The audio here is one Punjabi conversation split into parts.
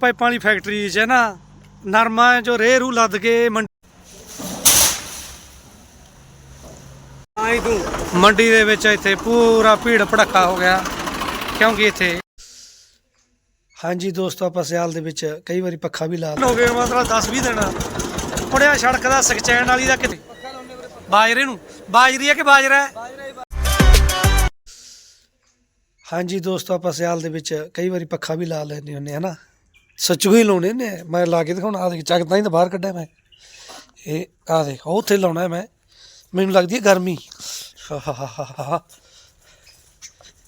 ਪਾਈਪਾਂ ਵਾਲੀ ਫੈਕਟਰੀ 'ਚ ਹੈ ਨਾ, ਨਰਮਾ ਜੋ ਰੇਹ ਰੂ ਲੱਦ ਕੇ ਆਈ ਤੂੰ, ਮੰਡੀ ਦੇ ਵਿੱਚ ਇੱਥੇ ਪੂਰਾ ਭੀੜ ਭੜੱਕਾ ਹੋ ਗਿਆ, ਕਿਉਂਕਿ ਇੱਥੇ ਹਾਂਜੀ ਦੋਸਤੋ, ਆਪਾਂ ਸਿਆਲ ਦੇ ਵਿੱਚ ਕਈ ਵਾਰੀ ਪੱਖਾ ਵੀ ਲਾ ਹੋ ਗਏ ਮਤਲਬ 10 20 ਦਿਨ। ਪੜਿਆ ਸੜਕ ਦਾ ਸਕਚੈਨ ਵਾਲੀ ਦਾ ਕਿਤੇ ਬਾਜਰੇ ਨੂੰ। ਬਾਜਰੀ ਹੈ ਕਿ ਬਾਜਰਾ ਹਾਂਜੀ ਦੋਸਤੋ, ਆਪਾਂ ਸਿਆਲ ਦੇ ਵਿੱਚ ਕਈ ਵਾਰੀ ਪੱਖਾ ਵੀ ਲਾ ਲੈਂਦੇ ਹੁੰਦੇ ਹਨਾ ਸੱਚੂ ਹੀ ਲਾਉਣੇ ਨੇ। ਮੈਂ ਲਾ ਕੇ ਦਿਖਾਉਣਾ। ਆ ਦੇਖ, ਚੱਕ ਤਾਂ ਹੀ ਤਾਂ ਬਾਹਰ ਕੱਢਿਆ ਮੈਂ। ਇਹ ਆ ਦੇਖ ਉਹ ਉੱਥੇ ਲਾਉਣਾ ਮੈਂ। ਮੈਨੂੰ ਲੱਗਦੀ ਹੈ ਗਰਮੀ।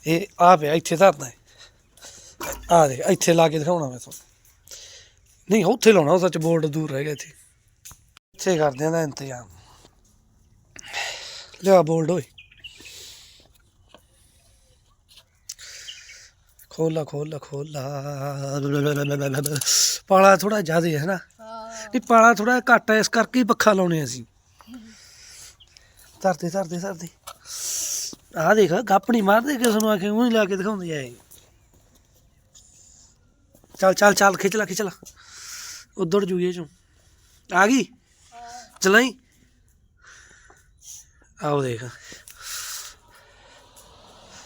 ਇਹ ਆ ਪਿਆ, ਇੱਥੇ ਧਰਨਾ ਹੈ। ਆ ਦੇਖ, ਇੱਥੇ ਲਾ ਕੇ ਦਿਖਾਉਣਾ ਮੈਂ ਤੁਹਾਨੂੰ। ਨਹੀਂ, ਉੱਥੇ ਲਾਉਣਾ, ਉਹ ਸੱਚ ਬੋਰਡ ਦੂਰ ਰਹਿ ਗਿਆ ਇੱਥੇ। ਇੱਥੇ ਕਰਦੇ ਆਂ ਦਾ ਇੰਤਜ਼ਾਮ। ਲਿਆ ਬੋਲਡ ਓਏ। ਖੋਲਾ ਖੋਲਾ ਖੋਲਾ ਪਾਲਾ ਥੋੜਾ ਜ਼ਿਆਦਾ ਹੈ ਨਾ। ਨਹੀਂ ਪਾਲਾ ਥੋੜਾ ਘੱਟ ਹੈ ਇਸ ਕਰਕੇ ਹੀ ਪੱਖਾ ਲਾਉਣੇ ਅਸੀਂ। ਧਰਦੇ ਧਰਦੇ ਧਰਦੇ ਆਹ ਦੇਖ ਗੱਪ ਨਹੀਂ ਮਾਰਦੇ ਕਿਸ ਨੂੰ ਆਖੇ ਉਹੀ ਲਾ ਕੇ ਦਿਖਾਉਂਦੇ ਇਹ। ਚੱਲ ਚੱਲ ਚੱਲ ਖਿੱਚ ਲੈ ਖਿੱਚ ਲੈ। ਉਧੜ ਜੂਏ ਚੋਂ। ਆ ਗਈ? ਚਲਾਈ? ਆਓ ਦੇਖ।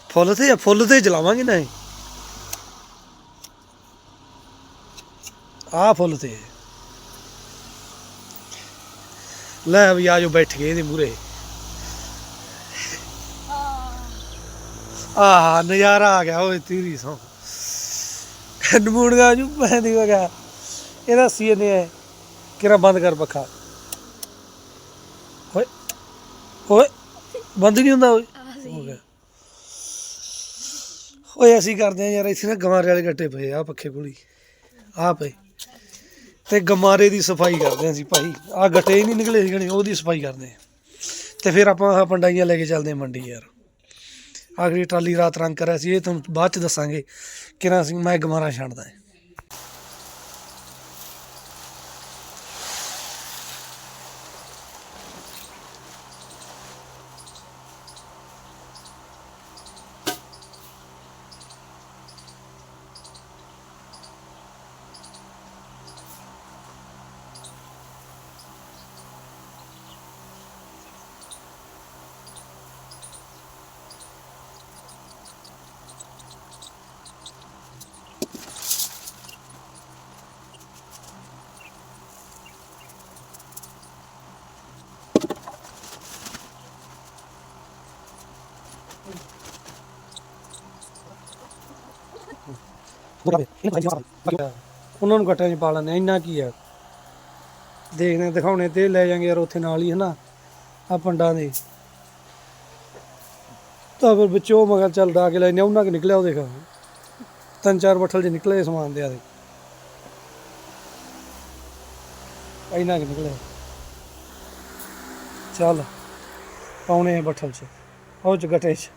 ਫੁੱਲ ਤੇ ਫੁੱਲ ਤੇ ਚਲਾਵਾਂਗੇ ਨਾ ਇਹ ਆ ਫੁੱਲ ਤੇ। ਲੈ ਵੀ ਆਜੋ ਬੈਠ ਗਏ ਇਹਦੇ ਮੂਰੇ ਆਹ ਨਜ਼ਾਰਾ ਆ ਗਿਆ ਓਏ ਤੇਰੀ ਸੋ। ਨਮੂਣਗਾ ਜੂ ਪੈਂਦੀ ਵਗਾ ਇਹਦਾ ਸੀ ਨੇ ਕਿਰਾ ਬੰਦ ਕਰ ਪੱਖਾ। ਓਏ ਓਏ ਬੰਦ ਨਹੀਂ ਹੁੰਦਾ ਓਏ। ਹੋ ਗਿਆ। ਓਏ ਅਸੀਂ ਕਰਦੇ ਆ ਯਾਰ ਇੱਥੇ ਨਾ ਗਮਾਰੇ ਵਾਲੇ ਗੱਟੇ ਪਏ ਆ ਪੱਖੇ ਕੋਲੀ ਆ ਪਏ। ਤੇ ਗਮਾਰੇ ਦੀ ਸਫ਼ਾਈ ਕਰਦੇ ਹਾਂ ਅਸੀਂ ਭਾਈ। ਆ ਗੱਟੇ ਹੀ ਨਹੀਂ ਨਿਕਲੇ ਸੀਗੇ ਉਹਦੀ ਸਫ਼ਾਈ ਕਰਦੇ ਆ ਤੇ ਫਿਰ ਆਪਾਂ ਆਹ ਪੰਡਾਈਆਂ ਲੈ ਕੇ ਚੱਲਦੇ ਆ ਮੰਡੀ ਯਾਰ। ਆਖਰੀ ਟਰਾਲੀ ਰਾਤ ਰੰਗ ਕਰਿਆ ਸੀ, ਇਹ ਤੁਹਾਨੂੰ ਬਾਅਦ ਚ ਦੱਸਾਂਗੇ ਕਿਹਨਾਂ ਅਸੀਂ ਮੈਂ ਗਮਾਰਾ ਛੱਡਦਾ ਹਾਂ ਉਹਨਾਂ ਨੂੰ ਗੱਟਾਂ 'ਚ ਪਾ ਲੈਂਦੇ ਆ, ਇੰਨਾ ਕੀ ਆ। ਦੇਖਦੇ ਦਿਖਾਉਣੇ ਤੇ ਲੈ ਜਾਾਂਗੇ ਯਾਰ ਉੱਥੇ ਨਾਲ ਹੀ ਹਨਾ ਆ ਪੰਡਾਂ ਦੇ। ਤਾਂ ਫਿਰ ਵਿੱਚੋਂ ਮਗਰ ਚੱਲ ਡਾ ਕੇ ਲੈਨੇ ਉਹਨਾਂ ਕਿ ਨਿਕਲਿਆ ਉਹ ਦੇਖ। ਤਿੰਨ ਚਾਰ ਬੱਠਲ ਜੇ ਨਿਕਲੇ ਸਮਾਨ ਦੇ ਆ ਦੇ ਇੰਨਾ ਕਿ ਨਿਕਲਿਆ। ਚੱਲ ਪਾਉਣੇ ਆ ਬੱਠਲ 'ਚ ਉਹ ਚ ਗੱਟੇ 'ਚ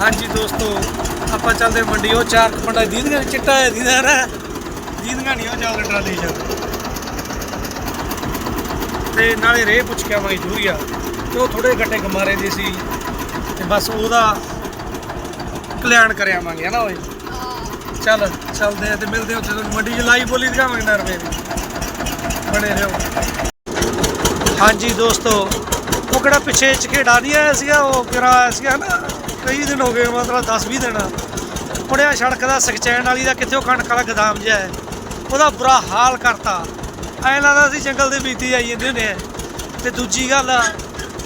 ਹਾਂਜੀ ਦੋਸਤੋ ਆਪਾਂ ਚੱਲਦੇ ਚਾਰ ਪੰਡਾ ਦੀਦੀਆਂ ਚਿੱਟਾ ਹੈ ਦੀਦਾ ਨਾ ਦੀਦੀਆਂ ਨਹੀਂ ਉਹ ਚੱਲਦੇ ਟਰਾਲੀ 'ਚ। ਤੇ ਨਾਲੇ ਰੇ ਪੁੱਛ ਕੇ ਆਵਾਂਗੇ ਜੂਰੀਆ ਤੇ ਉਹ ਥੋੜੇ ਗੱਟੇ ਗਮਾਰੇ ਦੇ ਸੀ। ਤੇ ਬਸ ਉਹਦਾ ਕਲਿਆਣ ਕਰ ਆਵਾਂਗੇ, ਹਨਾ ਓਏ? ਚੱਲ, ਚੱਲਦੇ ਆ ਤੇ ਮਿਲਦੇ ਉੱਥੇ ਤੁਹਾਨੂੰ। ਮੰਡੀ 'ਚ ਲਾਈ ਬੋਲੀ ਦਿਖਾਵਾਂਗੇ ਨਰਵੇ ਦੀ। ਬਣੇ ਰਹੋ। ਹਾਂਜੀ ਦੋਸਤੋ, ਉਹ ਕਿਹੜਾ ਪਿੱਛੇ ਝਖੇੜਾ ਨਹੀਂ ਆਇਆ ਸੀਗਾ, ਉਹ ਕਿਹੜਾ ਆਇਆ ਸੀਗਾ ਨਾ ਕਈ ਦਿਨ ਹੋ ਗਏ, ਮਤਲਬ 10 20 ਦਿਨ। ਪੜਿਆ ਸੜਕ ਦਾ ਸਕਚੈਨ ਵਾਲੀ ਦਾ ਕਿੱਥੇ ਉਹ ਕਣਕ ਵਾਲਾ ਗਦਾਮ ਜਿਹਾ ਹੈ? ਉਹਦਾ ਬੁਰਾ ਹਾਲ ਕਰਤਾ। ਐਂ ਲੱਗਦਾ ਸੀ ਜੰਗਲ ਦੇ ਵਿੱਚ ਹੀ ਆਈ ਜਾਂਦੇ ਹੁੰਦੇ ਆ। ਤੇ ਦੂਜੀ ਗੱਲ,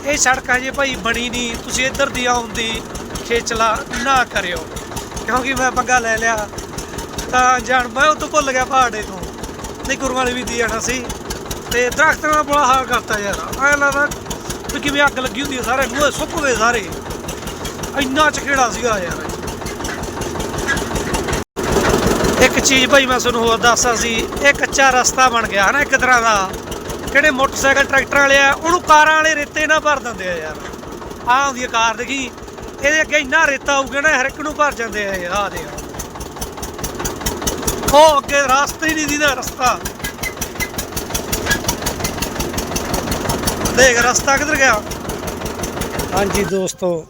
ਇਹ ਸੜਕ ਹਜੇ ਭਾਈ ਬਣੀ ਨਹੀਂ। ਤੁਸੀਂ ਇੱਧਰ ਦੀ ਆਉਣ ਦੀ ਖੇਚਲਾ ਨਾ ਕਰਿਓ। ਕਿਉਂਕਿ ਮੈਂ ਪੰਗਾ ਲੈ ਲਿਆ। ਤਾਂ ਜਾਣ, ਮੈਂ ਉਹ ਤੋਂ ਭੁੱਲ ਗਿਆ ਪਹਾੜੇ ਤੋਂ। ਨਹੀਂ ਗੁਰੂਆਂ ਵਾਲੀ ਵੀ ਦੀ ਜਾਣਾ ਸੀ। ਤੇ ਦਰਖਤਾਂ ਦਾ ਬੜਾ ਹਾਲ ਕਰਤਾ ਯਾਰ। ਐਂ ਲੱਗਦਾ ਵੀ ਕਿਵੇਂ ਅੱਗ ਲੱਗੀ ਹੁੰਦੀ ਹੈ ਸਾਰੇ। ਮੂਹੇ ਸੁੱਕ ਗਏ ਸਾਰੇ। ਇੰਨਾ ਚਖੇੜਾ ਸੀਗਾ ਯਾਰ। ਇੱਕ ਚੀਜ਼ ਭਾਈ ਮੈਂ ਤੁਹਾਨੂੰ ਹੋਰ ਦੱਸਦਾ ਸੀ ਇਹ ਕੱਚਾ ਰਸਤਾ ਬਣ ਗਿਆ ਹਨਾ ਇੱਕ ਤਰ੍ਹਾਂ ਦਾ। ਕਿਹੜੇ ਮੋਟਰਸਾਈਕਲ ਟਰੈਕਟਰ ਵਾਲੇ ਆ, ਉਹਨੂੰ ਕਾਰਾਂ ਵਾਲੇ ਰੇਤੇ ਨਾਲ ਭਰ ਦਿੰਦੇ ਆ ਯਾਰ। ਆਹ ਹੁੰਦੀ ਆ ਕਾਰ ਦੇਖੀ, ਇਹਦੇ ਅੱਗੇ ਇੰਨਾ ਰੇਤਾ ਹੋਊਗਾ ਨਾ, ਹਰ ਇੱਕ ਨੂੰ ਭਰ ਜਾਂਦੇ ਆ ਇਹ, ਆਹ ਦੇ ਉਹ ਅੱਗੇ ਰਸਤਾ ਹੀ ਨਹੀਂ ਦੀਦਾ ਰਸਤਾ। ਦੇਖ, ਰਸਤਾ ਕਿੱਧਰ ਗਿਆ? ਹਾਂਜੀ ਦੋਸਤੋ,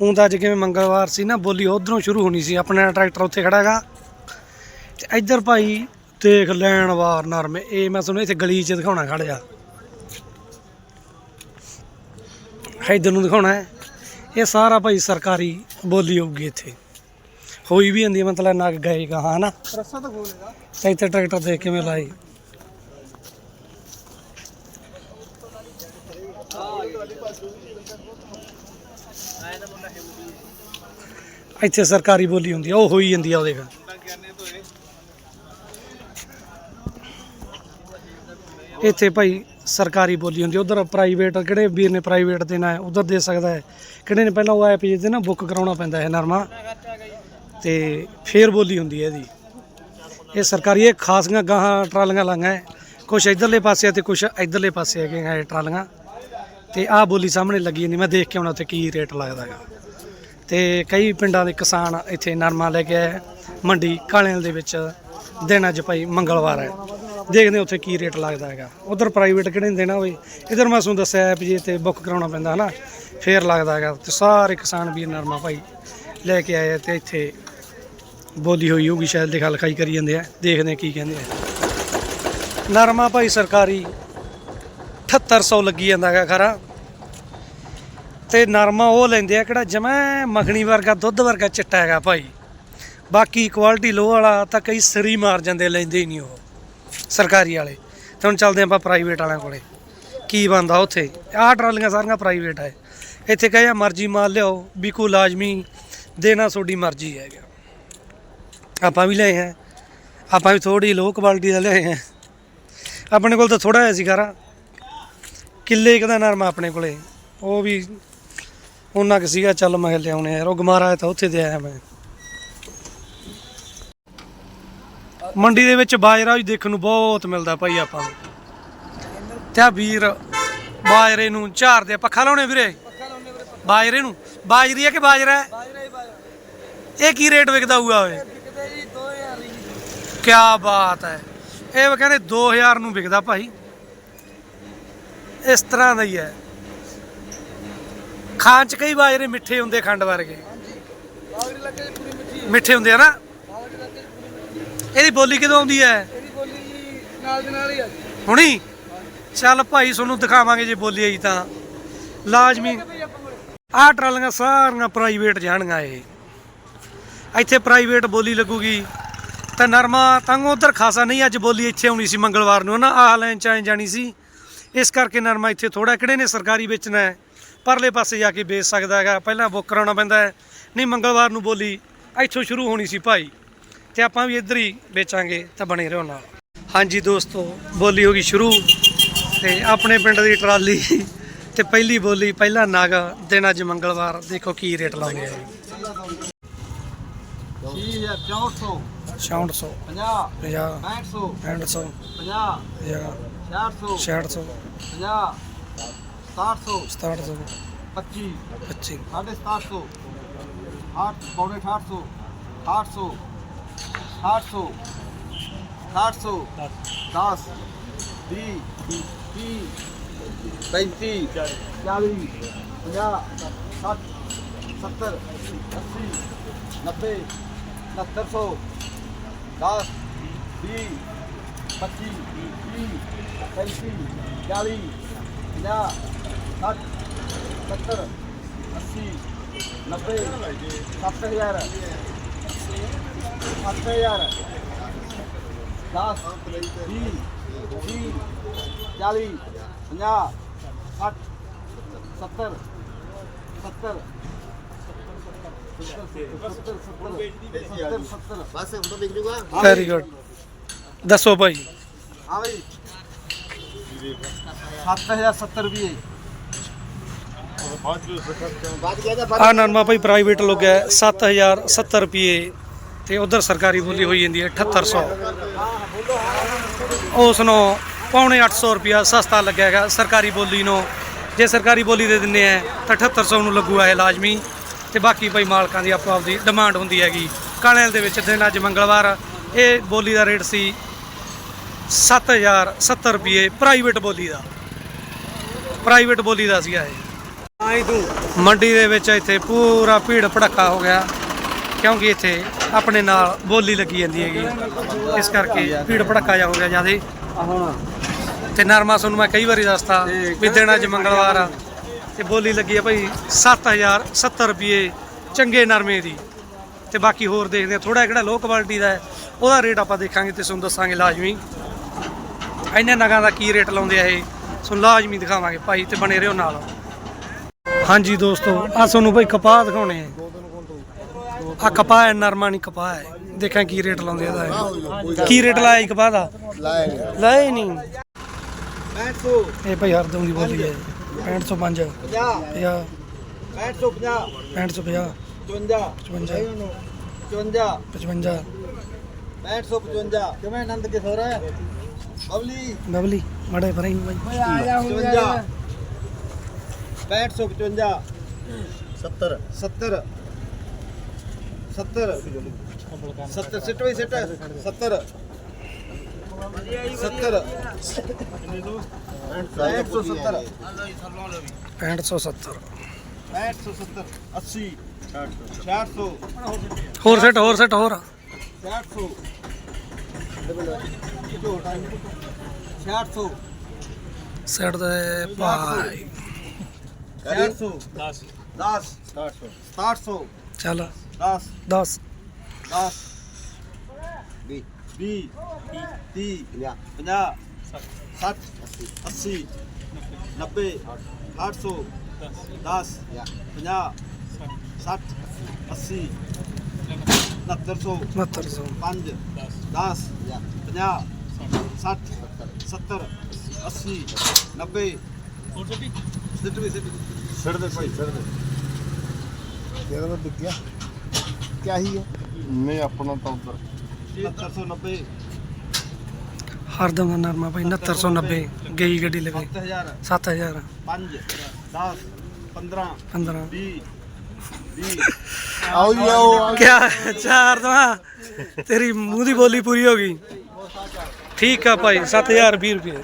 ਹੁਣ ਤਾਂ ਅੱਜ ਕਿਵੇਂ ਮੰਗਲਵਾਰ ਸੀ ਨਾ, ਬੋਲੀ ਉਧਰੋਂ ਸ਼ੁਰੂ ਹੋਣੀ ਸੀ। ਆਪਣਾ ਟਰੈਕਟਰ ਉੱਥੇ ਖੜਾ ਹੈਗਾ ਤੇ ਇੱਧਰ ਭਾਈ ਦੇਖ ਲੈਣ ਵਾਰ ਨਰਮੇ ਇਹ ਮੈਂ ਤੁਹਾਨੂੰ ਇੱਥੇ ਗਲੀ 'ਚ ਦਿਖਾਉਣਾ ਖੜ ਜਾ। ਇੱਧਰ ਨੂੰ ਦਿਖਾਉਣਾ ਹੈ। ਇਹ ਸਾਰਾ ਭਾਈ ਸਰਕਾਰੀ ਬੋਲੀ ਹੋਊਗੀ ਇੱਥੇ। ਹੋਈ ਵੀ ਜਾਂਦੀ ਹੈ, ਮਤਲਬ ਨਗ ਗਏ ਕਹਾ ਨਾ ਰਸਾ ਤਾਂ ਖੋਲੇਗਾ ਤੇ ਇੱਥੇ ਟਰੈਕਟਰ ਦੇਖ ਕਿਵੇਂ ਲਾਈ ਇੱਥੇ ਸਰਕਾਰੀ ਬੋਲੀ ਹੁੰਦੀ ਆ ਉਹ ਹੋਈ ਜਾਂਦੀ ਆ ਉਹ ਦੇਖ। ਇੱਥੇ ਭਾਈ ਸਰਕਾਰੀ ਬੋਲੀ ਹੁੰਦੀ ਉਧਰ ਪ੍ਰਾਈਵੇਟ ਕਿਹੜੇ ਵੀਰ ਨੇ ਪ੍ਰਾਈਵੇਟ ਦੇਣਾ ਹੈ, ਉਧਰ ਦੇ ਸਕਦਾ ਹੈ। ਕਿਹੜੇ ਨੇ ਪਹਿਲਾਂ ਉਹ ਐਪ ਜਿਹਦੇ ਨਾ ਬੁੱਕ ਕਰਾਉਣਾ ਪੈਂਦਾ ਹੈ, ਨਰਮਾ। ਤੇ ਫੇਰ ਬੋਲੀ ਹੁੰਦੀ ਹੈ ਇਹਦੀ। ਇਹ ਸਰਕਾਰੀ, ਇਹ ਖਾਸੀਆਂ ਗਾਹਾਂ ਟਰਾਲੀਆਂ ਲਾਂਗਾ ਹੈ। ਕੁਛ ਇਧਰਲੇ ਪਾਸੇ ਆ ਤੇ ਕੁਛ ਇਧਰਲੇ ਪਾਸੇ ਹੈਗੇ ਆ ਇਹ ਟਰਾਲੀਆਂ। ਤੇ ਆਹ ਬੋਲੀ ਸਾਹਮਣੇ ਲੱਗੀ ਜਾਂਦੀ। ਮੈਂ ਦੇਖ ਕੇ ਆਉਣਾ ਉੱਥੇ ਕੀ ਰੇਟ ਲੱਗਦਾ ਹੈਗਾ। ਤੇ ਕਈ ਪਿੰਡਾਂ ਦੇ ਕਿਸਾਨ ਇੱਥੇ ਨਰਮਾ ਲੈ ਕੇ ਆਏ ਮੰਡੀ ਕਾਲਿਆਂ ਦੇ ਵਿੱਚ ਦਿਨ ਅੱਜ ਭਾਈ ਮੰਗਲਵਾਰ ਹੈ। ਦੇਖਦੇ ਹਾਂ ਉੱਥੇ ਕੀ ਰੇਟ ਲੱਗਦਾ ਹੈਗਾ। ਉਧਰ ਪ੍ਰਾਈਵੇਟ ਕਿਹੜੇ ਨੇ ਦੇਣਾ ਹੋਵੇ ਇਧਰ ਮੈਂ ਤੁਹਾਨੂੰ ਦੱਸਿਆ ਐਪ ਜੀ ਇੱਥੇ ਬੁੱਕ ਕਰਾਉਣਾ ਪੈਂਦਾ ਹਨਾ, ਫੇਰ ਲੱਗਦਾ ਹੈਗਾ। ਤੇ ਸਾਰੇ ਕਿਸਾਨ ਵੀਰ ਨਰਮਾ ਭਾਈ ਲੈ ਕੇ ਆਏ ਆ ਤੇ ਇੱਥੇ ਬੋਲੀ ਹੋਈ ਹੋਊਗੀ, ਸ਼ਾਇਦ ਲਿਖਾ ਲਿਖਾਈ ਕਰੀ ਜਾਂਦੇ ਆ। ਦੇਖਦੇ ਕੀ ਕਹਿੰਦੇ ਆ। ਨਰਮਾ ਭਾਈ ਸਰਕਾਰੀ 7800 ਲੱਗੀ ਜਾਂਦਾ ਹੈਗਾ ਖਰਾ। ਤੇ ਨਰਮਾ ਉਹ ਲੈਂਦੇ ਆ ਕਿਹੜਾ ਜਮੈ ਮੱਖਣੀ ਵਰਗਾ, ਦੁੱਧ ਵਰਗਾ ਚਿੱਟਾ ਹੈਗਾ ਭਾਈ। ਬਾਕੀ ਕੁਆਲਿਟੀ ਲੋ ਵਾਲਾ ਤਾਂ ਕਈ ਸਰੀ ਮਾਰ ਜਾਂਦੇ ਲੈਂਦੇ ਹੀ ਨਹੀਂ ਉਹ। ਸਰਕਾਰੀ ਵਾਲੇ। ਤੇ ਹੁਣ ਚੱਲਦੇ ਆਪਾਂ ਪ੍ਰਾਈਵੇਟ ਵਾਲਿਆਂ ਕੋਲੇ। ਕੀ ਬੰਦਾ ਉੱਥੇ? ਆਹ ਟਰਾਲੀਆਂ ਸਾਰੀਆਂ ਪ੍ਰਾਈਵੇਟ ਹੈ ਇੱਥੇ ਕਹੇ ਮਰਜ਼ੀ ਮਾਲ ਲਿਆਓ ਬਿਕੂ ਲਾਜ਼ਮੀ ਦੇਣਾ ਤੁਹਾਡੀ ਮਰਜ਼ੀ ਹੈਗਾ ਆਪਾਂ ਵੀ ਲਏ ਹਾਂ। ਆਪਾਂ ਵੀ ਥੋੜੀ ਲੋ ਕੁਆਲਿਟੀ ਦਾ ਲਏ ਹਾਂ। ਆਪਣੇ ਕੋਲ ਤਾਂ ਥੋੜਾ ਜਿਹਾ ਸੀ ਖਾਰਾ ਕਿੱਲੇ ਇੱਕ ਦਾ ਨਰਮਾ ਆਪਣੇ ਕੋਲੇ। ਉਹ ਵੀ ਉਹਨਾਂ ਕਿ ਸੀਗਾ, ਚੱਲ ਮੈਂ ਕਿਹਾ ਲਿਆਉਣੇ ਯਾਰ, ਉਹ ਗਮਾਰਾ ਤਾਂ ਉੱਥੇ ਦੇ ਆਇਆ ਮੈਂ। ਮੰਡੀ ਦੇ ਵਿੱਚ ਬਾਜਰਾ ਵੀ ਦੇਖਣ ਨੂੰ ਬਹੁਤ ਮਿਲਦਾ ਭਾਈ ਆਪਾਂ ਨੂੰ। ਤੇ ਵੀਰ ਬਾਜਰੇ ਨੂੰ ਝਾੜਦੇ ਆ। ਪੱਖਾ ਲਾਉਣੇ ਵੀਰੇ? ਬਾਜਰੇ ਨੂੰ। ਬਾਜਰੀ ਹੈ ਕਿ ਬਾਜਰਾ? ਹੈ ਇਹ ਕੀ ਰੇਟ ਵਿਕਦਾ ਹੋਊਗਾ ਓਏ? ਕਿਤੇ ਜੀ 2000 ਦੀ ਕਿਆ ਬਾਤ ਹੈ। ਇਹ ਕਹਿੰਦੇ 2000 ਨੂੰ ਵਿਕਦਾ ਭਾਈ। ਇਸ ਤਰ੍ਹਾਂ ਦਾ ਹੀ ਹੈ। ਖਾਣ ਚ ਕਈ ਬਾਜਰੇ ਮਿੱਠੇ ਹੁੰਦੇ ਖੰਡ ਵਰਗੇ। ਮਿੱਠੇ ਹੁੰਦੇ ਆ ਨਾ ਬਾਜਰੀ ਲੱਗੇ ਜੀ ਪੂਰੀ ਮਿੱਠੀ ਇਹਦੀ ਬੋਲੀ ਕਿਦੋਂ ਆਉਂਦੀ ਹੈ? ਇਹਦੀ ਬੋਲੀ ਜੀ ਨਾਲ ਦੇ ਨਾਲ ਹੀ ਆ ਜੀ। ਹੁਣੀ? ਚੱਲ ਭਾਈ ਤੁਹਾਨੂੰ ਦਿਖਾਵਾਂਗੇ ਜੇ ਬੋਲੀ ਆਈ ਤਾਂ। ਲਾਜ਼ਮੀ। ਆਹ ਟਰਾਲੀਆਂ ਸਾਰੀਆਂ ਪ੍ਰਾਈਵੇਟ ਜਾਣਗੀਆਂ ਇਹ। ਇੱਥੇ ਪ੍ਰਾਈਵੇਟ ਬੋਲੀ ਲੱਗੂਗੀ। ਤਾਂ ਨਰਮਾ ਤੰਗ ਉਧਰ ਖਾਸਾ ਨਹੀਂ ਅੱਜ ਬੋਲੀ ਇੱਥੇ ਆਉਣੀ ਸੀ ਮੰਗਲਵਾਰ ਨੂੰ ਨਾ ਆਹ ਲਾਈਨ ਚ ਐਂ ਜਾਣੀ ਸੀ। ਇਸ ਕਰਕੇ ਨਰਮਾ ਇੱਥੇ ਥੋੜਾ ਕਿਹੜੇ ਨੇ ਸਰਕਾਰੀ ਵੇਚਣਾ ਹੈ। ਪਰਲੇ ਪਾਸੇ ਜਾ ਕੇ ਵੇਚ ਸਕਦਾ ਹੈਗਾ। ਪਹਿਲਾਂ ਬੁੱਕ ਕਰਾਉਣਾ ਪੈਂਦਾ ਹੈ। ਨਹੀਂ ਮੰਗਲਵਾਰ ਨੂੰ ਬੋਲੀ ਇੱਥੋਂ ਸ਼ੁਰੂ ਹੋਣੀ ਸੀ ਭਾਈ। ਤੇ ਆਪਾਂ ਵੀ ਇੱਧਰ ਹੀ ਵੇਚਾਂਗੇ ਤਾਂ ਬਣੇ ਰਹੋ ਨਾਲ। ਹਾਂਜੀ ਦੋਸਤੋ ਬੋਲੀ ਹੋ ਗਈ ਸ਼ੁਰੂ ਤੇ ਆਪਣੇ ਪਿੰਡ ਦੀ ਟਰਾਲੀ ਤੇ ਪਹਿਲੀ ਬੋਲੀ ਪਹਿਲਾ ਨਾਗ ਦਿਨ ਅੱਜ ਮੰਗਲਵਾਰ। ਦੇਖੋ ਕੀ ਰੇਟ ਲਾਉਂਦੇ ਆ। 800 800 10 20 30 35 40 50 60 70 80 90 ਸੌ 10 20 25 30 35 40 50 60 70 80 90 7000 दस बीस तीस चालीस पचास सत्तर सत्तर वेरी गुड दसो भाई। हाँ भाई सत्त हज़ार सत्तर भी है आनंद भाई प्राइवेट लोग है सत्त हज़ार सत्तर रुपये। ਤੇ ਉਧਰ ਸਰਕਾਰੀ ਬੋਲੀ ਹੋਈ ਜਾਂਦੀ ਹੈ 7800 ਉਸ ਨੂੰ ਪੌਣੇ 800 ਰੁਪਿਆ ਸਸਤਾ ਲੱਗਿਆਗਾ ਸਰਕਾਰੀ ਬੋਲੀ ਨੂੰ। ਜੇ ਸਰਕਾਰੀ ਬੋਲੀ ਦੇ ਦਿੰਨੇ ਆ ਤਾਂ 7800 ਨੂੰ ਲੱਗੂਗਾ ਇਹ ਲਾਜ਼ਮੀ। ਤੇ ਬਾਕੀ ਭਾਈ ਮਾਲਕਾਂ ਦੀ ਆਪੋ ਆਪਦੀ ਡਿਮਾਂਡ ਹੁੰਦੀ ਹੈਗੀ। ਕਾਲੇਲ ਦੇ ਵਿੱਚ ਦਿਨ ਅੱਜ ਮੰਗਲਵਾਰ ਇਹ ਬੋਲੀ ਦਾ ਰੇਟ ਸੀ 7070 ਰੁਪਏ ਪ੍ਰਾਈਵੇਟ ਬੋਲੀ ਦਾ। ਪ੍ਰਾਈਵੇਟ ਬੋਲੀ ਦਾ ਸੀਗਾ ਇਹ। ਆਈ ਤੂੰ। ਮੰਡੀ ਦੇ ਵਿੱਚ ਇੱਥੇ ਪੂਰਾ ਭੀੜ ਭੜੱਕਾ ਹੋ ਗਿਆ ਕਿਉਂਕਿ ਇੱਥੇ ਆਪਣੇ ਨਾਲ ਬੋਲੀ ਲੱਗੀ ਜਾਂਦੀ ਹੈਗੀ। ਇਸ ਕਰਕੇ ਭੀੜ ਭੜੱਕਾ ਜਾ ਹੋ ਗਿਆ ਜਿਆਦੇ। ਆ ਤੇ ਨਰਮਾ ਤੁਹਾਨੂੰ ਮੈਂ ਕਈ ਵਾਰੀ ਦੱਸਤਾ ਵੀ ਦਿਨ ਅੱਜ ਮੰਗਲਵਾਰ ਆ। ਤੇ ਬੋਲੀ ਲੱਗੀ ਆ ਭਾਈ 7070 ਰੁਪਏ ਚੰਗੇ ਨਰਮੇ ਦੀ। ਤੇ ਬਾਕੀ ਹੋਰ ਦੇਖਦੇ ਆ ਥੋੜਾ ਕਿਹੜਾ ਲੋ ਕੁਆਲਿਟੀ ਦਾ ਹੈ, ਉਹਦਾ ਰੇਟ ਆਪਾਂ ਦੇਖਾਂਗੇ ਤੇ ਤੁਹਾਨੂੰ ਦੱਸਾਂਗੇ ਲਾਜ਼ਮੀ। ਇੰਨੇ ਨਗਾਂ ਦਾ ਕੀ ਰੇਟ ਲਾਉਂਦੇ ਆ ਇਹ, ਤੁਹਾਨੂੰ ਲਾਜ਼ਮੀ ਦਿਖਾਵਾਂਗੇ ਭਾਈ ਤੇ ਬਣੇ ਰਹੋ ਨਾਲ। ਹਾਂਜੀ ਦੋਸਤੋ ਆ ਤੁਹਾਨੂੰ ਭਾਈ ਕਪਾਹ ਦਿਖਾਉਣੇ ਆ। ਆ ਕਪਾਹ ਹੈ ਨਰਮਾ ਨਹੀਂ ਕਪਾਹ ਹੈ। ਦੇਖਾਂ ਕੀ ਰੇਟ ਲਾਉਂਦੇ ਆ ਇਹਦਾ ਕੀ ਰੇਟ ਲਾਇਆ ਜੀ ਕਪਾਹ ਦਾ? ਲਾਇਆ ਨਹੀਂ। ਲਾਇਆ ਹੀ ਨਹੀਂ। 65 ਇਹ ਭਾਈ ਹਰਦਮ ਦੀ ਬੋਲੀ ਹੈ। 6505 50 50 6550 6550 55 55 55 6555 ਕਿਵੇਂ ਆਨੰਦ ਕਿਸ ਹੋ ਰਿਹਾ ਹੈ? ਬਬਲੀ। ਬਬਲੀ ਮੜੇ ਪਰੇ ਹੀ ਭਾਈ 55 6555 70 70 70 70 ਸਿੱਟ ਵੀ ਸਿੱਟ। 70 70 170 6570 170 80 400 ਹੋਰ ਸੈਟ ਹੋਰ ਸੈਟ ਹੋਰ। 400 400 ਸੈਟ ਦੇ ਭਾਈ। 400 10 10 700 ਚੱਲ। 10 10 10 20 20 30 50 50 60 80 90 800 10 50 60 80 6900 6900 5 10 50 60 70 80 90 ਸਿੱਟ ਵੀ ਸਿੱਟ ਛੱਡ ਦੇ ਭਾਈ ਛੱਡ ਦੇ ਤਾਂ ਵਿਕ ਗਿਆ। ਕਿਆ ਹੀ ਹੈ? ਨਹੀਂ ਆਪਣਾ ਤਾਂ ਉੱਧਰ। 6990 ਹਰਦਮ ਦਾ ਨਰਮਾ ਭਾਈ 6990 ਗਈ ਗੱਡੀ ਲਗੇ 7000 7000 5 10 15 15 20 20 ਆਓ ਜੀ ਆਓ। ਕਿਆ ਚਾਰ ਦਵਾ ਤੇਰੀ ਮੂੰਹ ਦੀ ਬੋਲੀ ਪੂਰੀ ਹੋ ਗਈ। ਠੀਕ ਆ ਭਾਈ 7020 ਰੁਪਏ।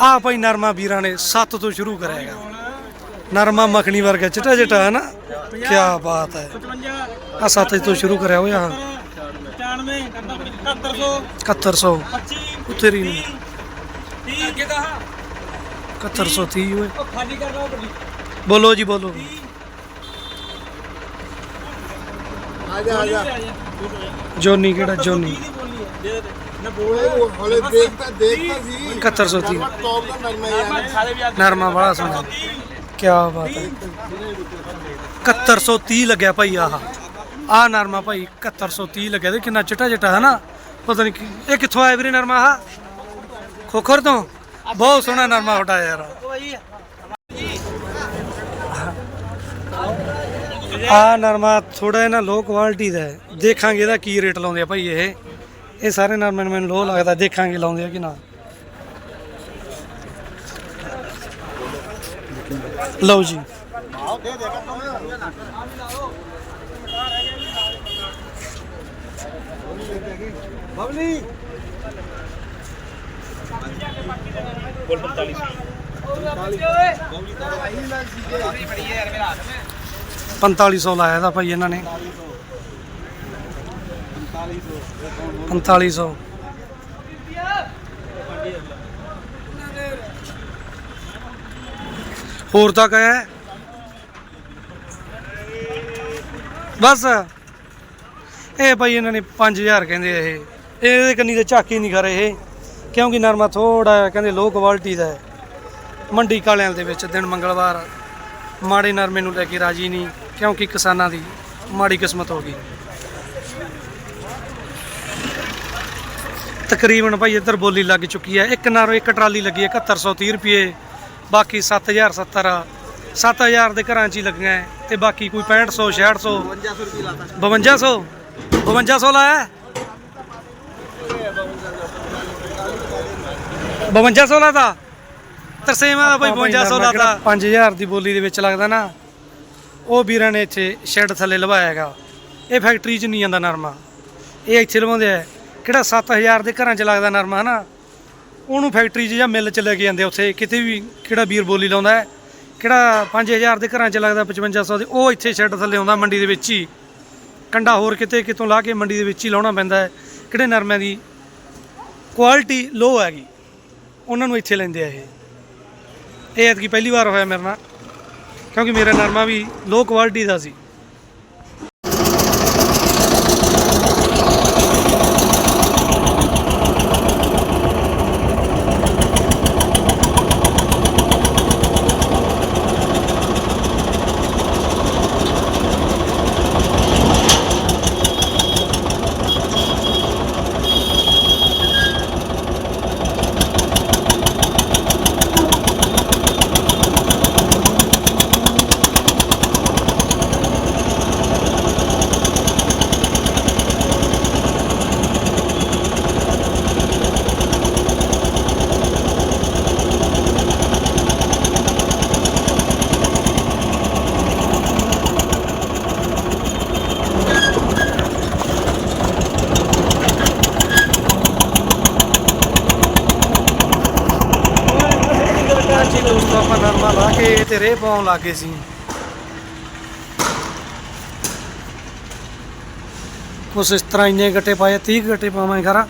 ਆ ਭਾਈ ਨਰਮਾ ਵੀਰਾਂ ਨੇ 7 ਤੋਂ ਸ਼ੁਰੂ ਕਰਿਆਗਾ ਨਰਮਾ ਮੱਖਣੀ ਵਰਗਾ ਚਿੱਟਾ ਚਿੱਟਾ ਹੈ ਨਾ। ਕੀ ਬਾਤ ਹੈ। ਆ 7 ਤੋਂ ਸ਼ੁਰੂ ਕਰਿਆ ਹੋਇਆ 95 7100 7100 25 ਤੇਰੀ ਨੂੰ 30 ਅੱਗੇ ਕਹਾ 7130 ਓਏ ਉਹ ਖਾਲੀ ਕਰ ਲਓ ਬੋਲੋ ਜੀ ਬੋਲੋ। ਆ ਜਾ ਆ ਜਾ। ਜੋਨੀ ਕਿਹੜਾ? ਜੋਨੀ। ਨਾ ਬੋਲ। ਹਲੇ ਦੇਖਦਾ ਦੇਖਦਾ ਸੀ 7130 ਟੌਪ ਦਾ ਨਰਮਾ ਯਾਰ। ਸਾਰੇ ਵੀ ਨਰਮਾ ਬੜਾ ਕੀ ਬਾਤ ਹੈ 7130 ਲੱਗਿਆ ਭਾਈ ਆਹ। ਆ ਨਰਮਾ ਭਾਈ 7130 ਲੱਗਿਆ। ਤੇ ਕਿੰਨਾ ਚਿੱਟਾ ਚਿੱਟਾ ਹੈ ਨਾ। ਪਤਾ ਨਹੀਂ ਇਹ ਕਿੱਥੋਂ ਆਇਆ ਵੀਰੇ ਨਰਮਾ ਆ ਖੋਖਰ ਤੋਂ? ਬਹੁਤ ਸੋਹਣਾ ਨਰਮਾ ਤੁਹਾਡਾ ਯਾਰ। ਆ ਨਰਮਾ ਥੋੜਾ ਨਾ ਲੋ ਕੁਆਲਿਟੀ ਦਾ ਹੈ। ਦੇਖਾਂਗੇ ਇਹਦਾ ਕੀ ਰੇਟ ਲਾਉਂਦੇ ਆ ਭਾਈ ਇਹ। ਇਹ ਸਾਰੇ ਨਰਮੇ ਨੂੰ ਮੈਨੂੰ ਲੋ ਲੱਗਦਾ। ਦੇਖਾਂਗੇ ਲਾਉਂਦੇ ਆ ਕਿ ਨਾ। ਲਓ ਜੀ। ਬਬਲੀ। 4500 ਲਾਇਆ ਦਾ ਭਾਈ ਇਹਨਾਂ ਨੇ। 4500 ਹੋਰ ਤਾਂ ਕਹੇ। ਬਸ। ਇਹ ਭਾਈ ਇਹਨਾਂ ਨੇ 5000 ਕਹਿੰਦੇ ਇਹ। ਇਹਦੇ ਕੰਨੀ ਤੇ ਝਾਕੀ ਨਹੀਂ ਖਾ ਰਹੇ ਇਹ। ਕਿਉਂਕਿ ਨਰਮਾ ਥੋੜਾ ਕਹਿੰਦੇ ਲੋ ਕੁਆਲਿਟੀ ਦਾ ਹੈ। ਮੰਡੀ ਕਾਲਿਆਂ ਦੇ ਵਿੱਚ ਦਿਨ ਮੰਗਲਵਾਰ। ਮਾੜੇ ਨਰਮੇ ਨੂੰ ਲੈ ਕੇ ਰਾਜੀ ਨਹੀਂ, ਕਿਉਂਕਿ ਕਿਸਾਨਾਂ ਦੀ ਮਾੜੀ ਕਿਸਮਤ ਹੋ ਗਈ। ਤਕਰੀਬਨ ਭਾਈ ਇੱਧਰ ਬੋਲੀ ਲੱਗ ਚੁੱਕੀ ਹੈ। ਇੱਕ ਨਾਰੋ ਇੱਕ ਟਰਾਲੀ ਲੱਗੀ ਹੈ 7130 ਰੁਪਏ। ਬਾਕੀ 7070 7000 ਦੇ ਘਰਾਂ 'ਚ ਹੀ ਲੱਗੀਆਂ ਤੇ ਬਾਕੀ ਕੋਈ 6500 6600 5500 ਰੁਪਏ ਲਾਤਾ 5200 5200 ਲਾਇਆ? ਹੈ? 5200 ਲਾਤਾ? ਤਰਸੇਮਾ ਦਾ ਭਾਈ 5200 ਲਾਤਾ। 5000 ਦੀ ਬੋਲੀ ਦੇ ਵਿੱਚ ਲੱਗਦਾ ਨਾ ਉਹ ਵੀਰਾਂ ਨੇ ਇੱਥੇ ਸ਼ੈੱਡ ਥੱਲੇ ਲਵਾਇਆ ਹੈਗਾ। ਇਹ ਫੈਕਟਰੀ 'ਚ ਨਹੀਂ ਜਾਂਦਾ ਨਰਮਾ। ਇਹ ਇੱਥੇ ਲਵਾਉਂਦੇ ਆ। ਕਿਹੜਾ 7000 ਦੇ ਘਰਾਂ 'ਚ ਲੱਗਦਾ ਨਰਮਾ ਹਨਾ ਉਹਨੂੰ ਫੈਕਟਰੀ 'ਚ ਜਾਂ ਮਿੱਲ 'ਚ ਲੈ ਕੇ ਜਾਂਦੇ ਉੱਥੇ। ਕਿਤੇ ਵੀ ਕਿਹੜਾ ਵੀਰ ਬੋਲੀ ਲਾਉਂਦਾ ਹੈ, ਕਿਹੜਾ 5000 ਦੇ ਘਰਾਂ 'ਚ ਲੱਗਦਾ 5500 ਦੇ, ਉਹ ਇੱਥੇ ਸ਼ੈੱਡ ਥੱਲੇ ਆਉਂਦਾ ਮੰਡੀ ਦੇ ਵਿੱਚ ਹੀ। ਕੰਡਾ ਹੋਰ ਕਿਤੇ ਕਿਤੋਂ ਲਾ ਕੇ ਮੰਡੀ ਦੇ ਵਿੱਚ ਹੀ ਲਾਉਣਾ ਪੈਂਦਾ ਹੈ। ਕਿਹੜੇ ਨਰਮਿਆਂ ਦੀ ਕੁਆਲਿਟੀ ਲੋ ਹੈਗੀ, ਉਹਨਾਂ ਨੂੰ ਇੱਥੇ ਲੈਂਦੇ ਆ ਇਹ। ਇਹ ਐਤਕੀ ਪਹਿਲੀ ਵਾਰ ਹੋਇਆ ਮੇਰੇ ਨਾਲ, ਕਿਉਂਕਿ ਮੇਰਾ ਨਰਮਾ ਵੀ ਲੋ ਕੁਆਲਿਟੀ ਦਾ ਸੀ ਜੀ ਦੋਸਤੋ ਲਾ ਕੇ ਤੇ ਰੇ ਪਾਉਣ ਲੱਗੇ ਸੀ। ਕੁਛ ਇਸ ਤਰ੍ਹਾਂ ਇੰਨੇ ਗੱਟੇ ਪਾਏ 30 ਗੱਟੇ ਪਾਵਾਂਗੇ ਖਰਾ।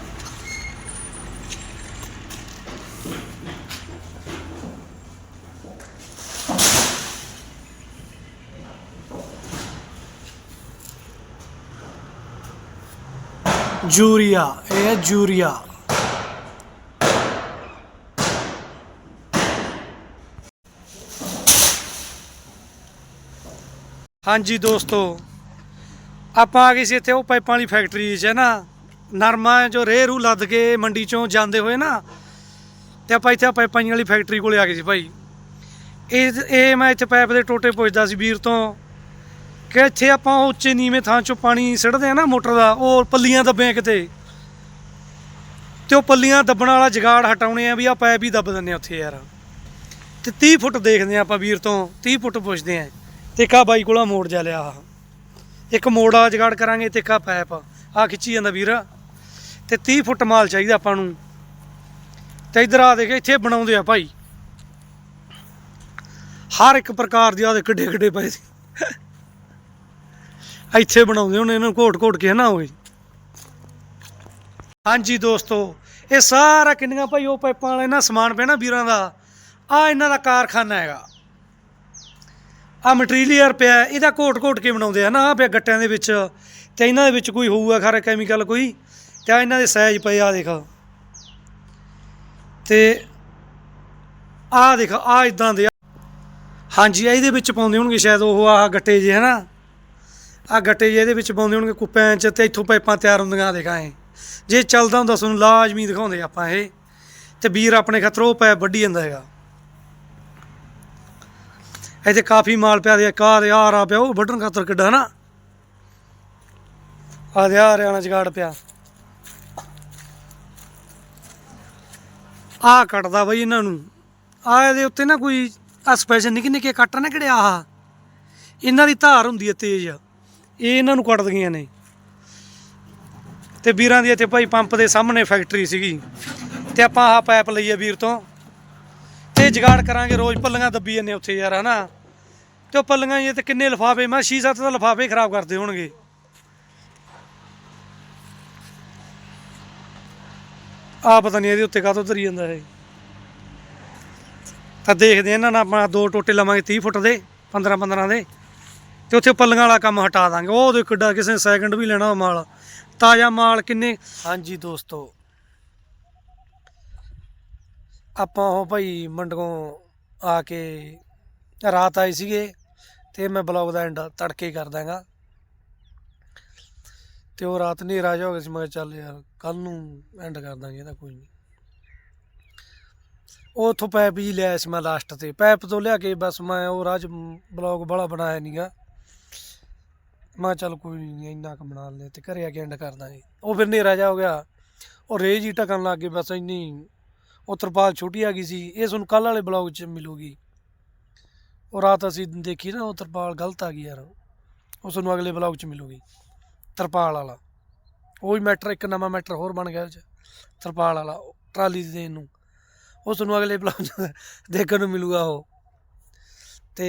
ਜੂਰੀਆ, ਇਹ ਹੈ ਜੂਰੀਆ। ਹਾਂਜੀ ਦੋਸਤੋ, ਆਪਾਂ ਆ ਗਏ ਸੀ ਇੱਥੇ ਉਹ ਪਾਈਪਾਂ ਵਾਲੀ ਫੈਕਟਰੀ 'ਚ ਹੈ ਨਾ? ਨਰਮਾ ਜੋ ਰੇਹ ਰੂ ਲੱਦ ਕੇ ਮੰਡੀ ਚੋਂ ਜਾਂਦੇ ਹੋਏ ਨਾ, ਤੇ ਆਪਾਂ ਇੱਥੇ ਪਾਈਪਾਂ ਵਾਲੀ ਫੈਕਟਰੀ ਕੋਲੇ ਆ ਗਏ ਸੀ ਭਾਈ। ਇਹ ਇਹ ਮੈਂ ਇੱਥੇ ਪਾਈਪ ਦੇ ਟੋਟੇ ਪੁੱਛਦਾ ਸੀ ਵੀਰ ਤੋਂ ਕਿ ਇੱਥੇ ਆਪਾਂ ਉੱਚੇ ਨੀਵੇਂ ਥਾਂ ਚੋਂ ਪਾਣੀ ਸਿੱਟਦੇ ਆ ਨਾ ਮੋਟਰ ਦਾ, ਉਹ ਪੱਲੀਆਂ ਦੱਬੇ ਕਿਤੇ। ਤੇ ਉਹ ਪੱਲੀਆਂ ਦੱਬਣ ਵਾਲਾ ਜਗਾੜ ਹਟਾਉਣੇ ਆ ਵੀ ਆ ਪਾਈਪ ਹੀ ਦੱਬ ਦਿੰਦੇ ਆ ਉੱਥੇ ਯਾਰ। ਤੇ 30 ਫੁੱਟ ਦੇਖਦੇ ਆ ਆਪਾਂ ਵੀਰ ਤੋਂ 30 ਫੁੱਟ ਪੁੱਛਦੇ ਆ। ਤੇ ਕਾ ਬਾਈ ਕੋਲਾ ਮੋੜ ਜਾ ਲਿਆ ਆਹ। ਇੱਕ ਮੋੜ ਵਾਲਾ ਜਗਾੜ ਕਰਾਂਗੇ ਤੇ ਕਾ ਪੈਪ। ਆ ਖਿੱਚੀ ਜਾਂਦਾ ਵੀਰ। ਤੇ 30 ਫੁੱਟ ਮਾਲ ਚਾਹੀਦਾ ਆਪਾਂ ਨੂੰ। ਤੇ ਇਧਰ ਆ ਦੇਖ, ਇੱਥੇ ਬਣਾਉਂਦੇ ਆ ਭਾਈ। ਹਰ ਇੱਕ ਪ੍ਰਕਾਰ ਦੀ ਆ ਦੇ ਕਿੱਡੇ ਕਿੱਡੇ ਪਏ ਸੀ। ਇੱਥੇ ਬਣਾਉਂਦੇ ਹੁਣ, ਇਹਨਾਂ ਨੂੰ ਘੋਟ ਘੋਟ ਕੇ ਹਨਾ ਹੋਏ ਹਾਂਜੀ ਦੋਸਤੋ, ਇਹ ਸਾਰਾ ਕਿੰਨੀਆਂ ਭਾਈ, ਉਹ ਪਾਈਪਾਂ ਵਾਲੇ ਨਾ ਸਮਾਨ ਪਿਆ ਨਾ ਵੀਰਾਂ ਦਾ। ਆ ਇਹਨਾਂ ਦਾ ਕਾਰਖਾਨਾ ਹੈਗਾ। ਆ ਮਟੀਰੀਅਲ ਪਿਆ, ਇਹਦਾ ਕੋਟ ਕੋਟ ਕੇ ਬਣਾਉਂਦੇ ਆ ਨਾ ਆ ਪਿਆ ਗੱਟਿਆਂ ਦੇ ਵਿੱਚ। ਤੇ ਇਹਨਾਂ ਦੇ ਵਿੱਚ ਕੋਈ ਹੋਊਗਾ ਖਰਾ ਕੈਮੀਕਲ ਕੋਈ, ਤੇ ਆ ਇਹਨਾਂ ਦੇ ਸਾਈਜ਼ ਪਏ ਆ ਦੇਖ। ਤੇ ਆ ਦੇਖ ਆ ਇਦਾਂ ਦੇ ਆ। ਹਾਂਜੀ, ਇਹਦੇ ਵਿੱਚ ਪਾਉਂਦੇ ਹੋਣਗੇ ਸ਼ਾਇਦ ਉਹ ਆਹ ਗੱਟੇ ਜੇ ਹਨਾ? ਆ ਗੱਟੇ ਜੇ ਇਹਦੇ ਵਿੱਚ ਪਾਉਂਦੇ ਹੋਣਗੇ ਕੁੱਪਿਆਂ 'ਚ, ਤੇ ਇੱਥੋਂ ਪਾਈਪਾਂ ਤਿਆਰ ਹੁੰਦੀਆਂ ਆ ਦੇਖਾਂ ਇਹ। ਜੇ ਚੱਲਦਾ ਹੁੰਦਾ, ਤੁਹਾਨੂੰ ਲਾਜ਼ਮੀ ਦਿਖਾਉਂਦੇ ਆਪਾਂ ਇਹ। ਤੇ ਵੀਰ ਆਪਣੇ ਖਤਰੋਂ ਪੈਪ ਵੱਢੀ ਜਾਂਦਾ ਹੈਗਾ। ਇੱਥੇ ਕਾਫੀ ਮਾਲ ਪਿਆ ਦੇ, ਕਾ ਦੇ, ਆ ਪਿਆ, ਉਹ ਵੱਢਣ ਖਾਤਰ ਕਿੱਡਾ ਹਨਾ? ਆ ਦੇ, ਆ ਰਿਆਣਾ ਜਗਾੜ ਪਿਆ। ਆ ਕੱਟਦਾ ਬਈ ਇਹਨਾਂ ਨੂੰ। ਆ ਇਹਦੇ ਉੱਤੇ ਨਾ ਕੋਈ ਆ ਸਪੈਸ਼ਲ ਨਿੱਕੇ ਨਿੱਕੇ ਕੱਟ ਨਾ ਕਿਹੜੇ ਆਹ? ਇਹਨਾਂ ਦੀ ਧਾਰ ਹੁੰਦੀ ਹੈ ਤੇਜ਼। ਇਹ ਇਹਨਾਂ ਨੂੰ ਕੱਟਦੀਆਂ ਨੇ। ਤੇ ਵੀਰਾਂ ਦੀ ਇੱਥੇ ਭਾਈ ਪੰਪ ਦੇ ਸਾਹਮਣੇ ਫੈਕਟਰੀ ਸੀਗੀ। ਤੇ ਆਪਾਂ ਆਹ ਪਾਈਪ ਲਈ ਆ ਵੀਰ ਤੋਂ। ਜਗਾੜ ਕਰਾਂਗੇ, ਰੋਜ਼ ਪੱਲੀਆਂ ਦੱਬੀ ਜਾਂਦੇ ਉੱਥੇ ਯਾਰ, ਹਨਾ? ਤੇ ਉਹ ਪੱਲੀਆਂ ਇਹ ਤੇ ਕਿੰਨੇ ਲਫਾਫੇ, ਮੈਂ 6-7 ਤਾਂ ਲਫਾਫੇ ਖਰਾਬ ਕਰਦੇ ਹੋਣਗੇ। ਆ ਪਤਾ ਨਹੀਂ ਇਹਦੇ ਉੱਤੇ ਕਾਹਤੋਂ ਧਰੀ ਜਾਂਦਾ ਇਹ। ਤਾਂ ਦੇਖਦੇ ਇਹਨਾਂ ਨਾਲ ਆਪਾਂ ਦੋ ਟੋਟੇ ਲਵਾਂਗੇ 30 ਫੁੱਟ ਦੇ 15-15 ਦੇ। ਤੇ ਉੱਥੇ ਪੱਲੀਆਂ ਵਾਲਾ ਕੰਮ ਹਟਾ ਦਾਂਗੇ। ਉਹ ਦੇ ਕਿੱਡਾ ਕਿਸੇ ਸੈਕਿੰਡ ਵੀ ਲੈਣਾ ਮਾਲ। ਤਾਜ਼ਾ ਮਾਲ ਕਿੰਨੇ ਹਾਂਜੀ ਦੋਸਤੋ ਆਪਾਂ ਉਹ ਭਾਈ ਮੰਡਗੋਂ ਆ ਕੇ ਰਾਤ ਆਏ ਸੀਗੇ ਤੇ ਮੈਂ ਬਲੌਗ ਦਾ ਐਂਡ ਤੜਕੇ ਕਰ ਦਾਂਗਾ ਤੇ ਉਹ ਰਾਤ ਹਨੇਰਾ ਜਿਹਾ ਹੋ ਗਿਆ ਸੀ, ਮੈਂ ਕਿਹਾ ਚੱਲ ਯਾਰ ਕੱਲ ਨੂੰ ਐਂਡ ਕਰ ਦਾਂਗੇ ਇਹਦਾ ਕੋਈ ਨਹੀਂ ਉਹ ਉੱਥੋਂ ਪੈਪ ਜੀ ਲਿਆ ਸੀ ਮੈਂ ਲਾਸਟ ਤੇ। ਪੈਪ ਤੋਂ ਲਿਆ ਕੇ ਬਸ ਮੈਂ ਉਹ ਰਾਜ ਬਲੌਗ ਬੜਾ ਬਣਾਇਆ ਨਹੀਂਗਾ ਮੈਂ ਕਿਹਾ ਚੱਲ ਕੋਈ ਨਹੀਂ ਇੰਨਾ ਕੁ ਬਣਾ ਲੈ ਤੇ ਘਰੇ ਆ ਕੇ ਐਂਡ ਕਰ ਦਾਂਗੇ ਉਹ ਫਿਰ ਹਨੇਰਾ ਜਿਹਾ ਹੋ ਗਿਆ। ਉਹ ਰੇਜ ਹੀ ਟਕਣ ਲੱਗ ਗਏ, ਬਸ ਇੰਨੀ ਉਹ ਤਰਪਾਲ ਛੋਟੀ ਆ ਗਈ ਸੀ, ਇਹ ਤੁਹਾਨੂੰ ਕੱਲ ਵਾਲੇ ਬਲੌਗ 'ਚ ਮਿਲੂਗੀ। ਉਹ ਰਾਤ ਅਸੀਂ ਦੇਖੀ ਨਾ, ਉਹ ਤਰਪਾਲ ਗਲਤ ਆ ਗਈ ਯਾਰ। ਉਹ ਤੁਹਾਨੂੰ ਅਗਲੇ ਬਲੌਗ 'ਚ ਮਿਲੂਗੀ, ਤਰਪਾਲ ਵਾਲਾ। ਉਹ ਵੀ ਮੈਟਰ, ਇੱਕ ਨਵਾਂ ਮੈਟਰ ਹੋਰ ਬਣ ਗਿਆ ਤਰਪਾਲ ਵਾਲਾ ਟਰਾਲੀ ਦੇਣ ਨੂੰ। ਉਹ ਤੁਹਾਨੂੰ ਅਗਲੇ ਬਲੌਗ 'ਚ ਦੇਖਣ ਨੂੰ ਮਿਲੂਗਾ ਉਹ। ਤੇ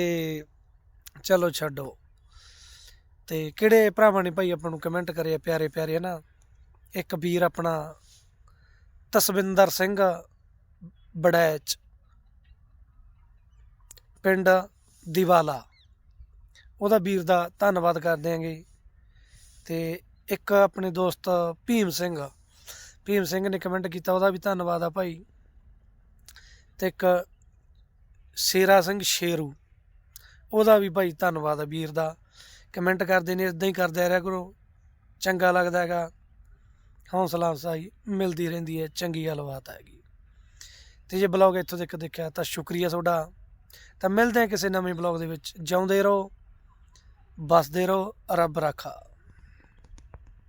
ਚਲੋ ਛੱਡੋ। ਤੇ ਕਿਹੜੇ ਭਰਾਵਾਂ ਨੇ ਭਾਈ ਆਪਾਂ ਨੂੰ ਕਮੈਂਟ ਕਰਿਆ ਪਿਆਰੇ ਪਿਆਰੇ ਨਾ ਇੱਕ ਵੀਰ ਆਪਣਾ, ਤਸਵਿੰਦਰ ਸਿੰਘ। ਬੜੈਚ। ਪਿੰਡ ਦੀਵਾਲਾ। ਉਹਦਾ ਵੀਰ ਦਾ ਧੰਨਵਾਦ ਕਰਦੇ ਆਂਗੇ ਤੇ ਇੱਕ ਆਪਣੇ ਦੋਸਤ ਭੀਮ ਸਿੰਘ। ਭੀਮ ਸਿੰਘ ਨੇ ਕਮੈਂਟ ਕੀਤਾ, ਉਹਦਾ ਵੀ ਧੰਨਵਾਦ ਆ ਭਾਈ। ਤੇ ਇੱਕ ਸ਼ੇਰਾ ਸਿੰਘ ਸ਼ੇਰੂ। ਉਹਦਾ ਵੀ ਭਾਈ ਧੰਨਵਾਦ ਆ ਵੀਰ ਦਾ। ਕਮੈਂਟ ਕਰਦੇ ਨੇ ਇਦਾਂ ਹੀ ਕਰਦੇ ਰਿਹਾ ਕਰੋ। ਚੰਗਾ ਲੱਗਦਾ ਹੈਗਾ। ਹੌਸਲਾ ਅਫਜ਼ਾਈ ਮਿਲਦੀ ਰਹਿੰਦੀ ਹੈ। ਚੰਗੀ ਗੱਲਬਾਤ ਹੈਗੀ। ਤੇ ਜੇ ਬਲੌਗ ਇੱਥੋਂ ਤੱਕ ਦੇਖਿਆ ਤਾਂ ਸ਼ੁਕਰੀਆ ਤੁਹਾਡਾ। ਤਾਂ ਮਿਲਦੇ ਹਾਂ ਕਿਸੇ ਨਵੇਂ ਬਲੌਗ ਦੇ ਵਿੱਚ। ਜਿਉਂਦੇ ਰਹੋ ਬਸਦੇ ਰਹੋ, ਰੱਬ ਰਾਖਾ।